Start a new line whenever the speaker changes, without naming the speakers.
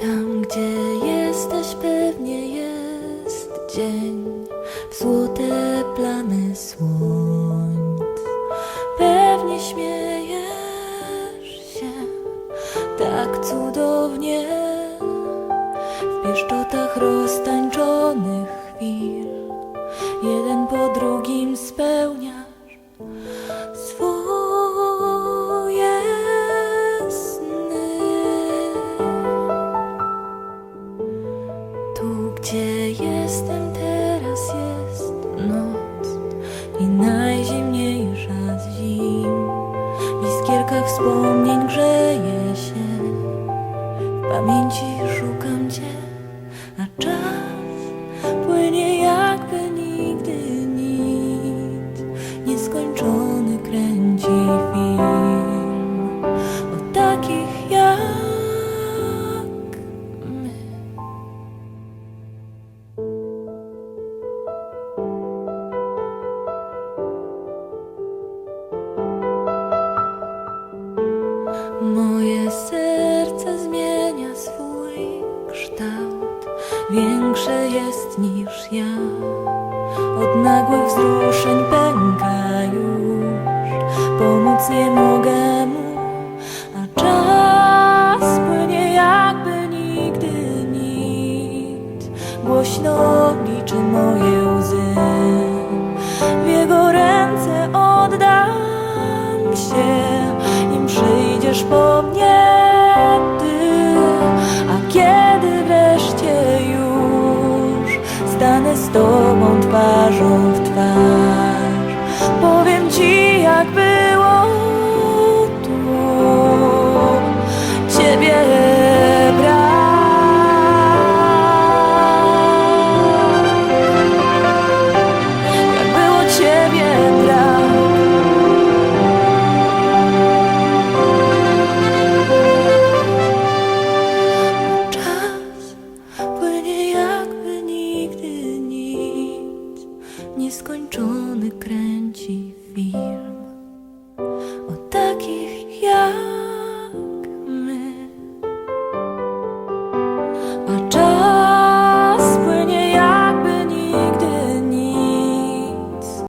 gdzie jesteś, pewnie jest dzień w złote plamy słońc. Pewnie śmiejesz się tak cudownie w pieszczotach roztańczonych chwil. Jeden po drugim spełniasz Tu, gdzie jestem teraz, jest noc i najzimniejsza z zim. W iskierkach wspomnień Moje serce zmienia swój kształt, większe jest niż ja. Od nagłych wzruszeń pęka już, pomóc nie mogę mu, a czas płynie jakby nigdy nic. Głośno liczy moje łzy, w jego ręce oddam się, przyjdziesz po mnie ty. A kiedy wreszcie już stanę z tobą twarzą w twarz, powiem nieskończony kręci film.